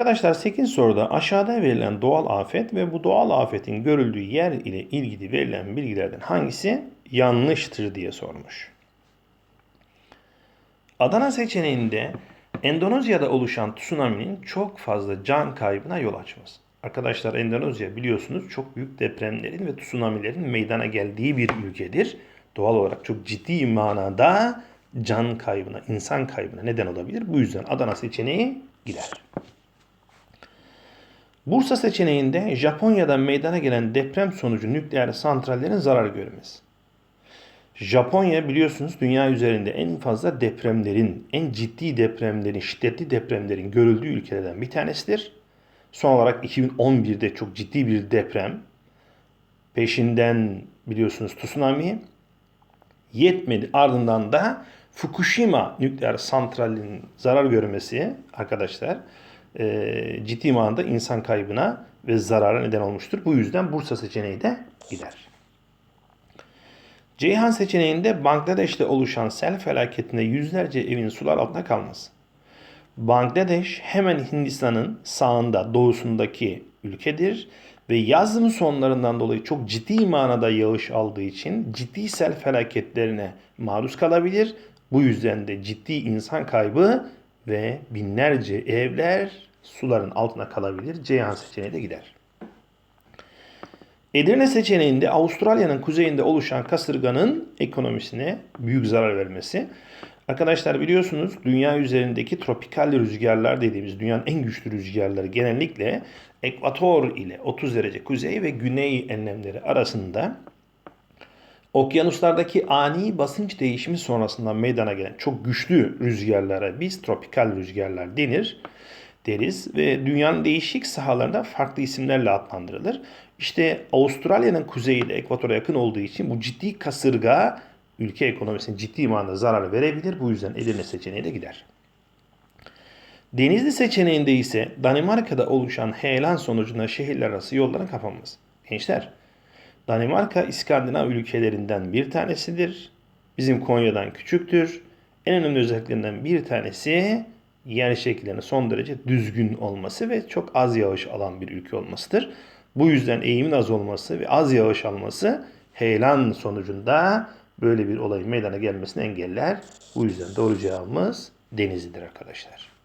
Arkadaşlar 8 soruda aşağıda verilen doğal afet ve bu doğal afetin görüldüğü yer ile ilgili verilen bilgilerden hangisi yanlıştır diye sormuş. Adana seçeneğinde Endonezya'da oluşan tsunami'nin çok fazla can kaybına yol açması. Arkadaşlar Endonezya biliyorsunuz çok büyük depremlerin ve tsunamilerin meydana geldiği bir ülkedir. Doğal olarak çok ciddi manada can kaybına, insan kaybına neden olabilir. Bu yüzden Adana seçeneği gider. Bursa seçeneğinde Japonya'da meydana gelen deprem sonucu nükleer santrallerin zarar görmesi. Japonya biliyorsunuz dünya üzerinde en fazla depremlerin, en ciddi depremlerin, şiddetli depremlerin görüldüğü ülkelerden bir tanesidir. Son olarak 2011'de çok ciddi bir deprem. Peşinden biliyorsunuz tsunami. Yetmedi. Ardından da Fukushima nükleer santralinin zarar görmesi arkadaşlar e, ciddi manada insan kaybına ve zarara neden olmuştur. Bu yüzden Bursa seçeneği de gider. Ceyhan seçeneğinde Bangladeş'te oluşan sel felaketinde yüzlerce evin sular altında kalması. Bangladeş hemen Hindistan'ın sağında, doğusundaki ülkedir ve yazın sonlarından dolayı çok ciddi manada yağış aldığı için ciddi sel felaketlerine maruz kalabilir. Bu yüzden de ciddi insan kaybı ve binlerce evler suların altına kalabilir. Ceyhan seçeneği de gider. Edirne seçeneğinde Avustralya'nın kuzeyinde oluşan kasırganın ekonomisine büyük zarar vermesi. Arkadaşlar biliyorsunuz dünya üzerindeki tropikal rüzgarlar dediğimiz dünyanın en güçlü rüzgarları genellikle ekvator ile 30 derece kuzey ve güney enlemleri arasında okyanuslardaki ani basınç değişimi sonrasında meydana gelen çok güçlü rüzgarlara biz tropikal rüzgarlar denir deriz ve dünyanın değişik sahalarında farklı isimlerle adlandırılır. İşte Avustralya'nın kuzeyi de ekvatora yakın olduğu için bu ciddi kasırga ülke ekonomisine ciddi manada zarar verebilir. Bu yüzden Edirne seçeneği de gider. Denizli seçeneğinde ise Danimarka'da oluşan heyelan sonucunda şehirler arası yolların kapanması. Gençler, Danimarka İskandinav ülkelerinden bir tanesidir. Bizim Konya'dan küçüktür. En önemli özelliklerinden bir tanesi yer şekillerinin son derece düzgün olması ve çok az yağış alan bir ülke olmasıdır. Bu yüzden eğimin az olması ve az yağış alması heyelan sonucunda böyle bir olayın meydana gelmesini engeller. Bu yüzden doğru cevabımız Denizli'dir arkadaşlar.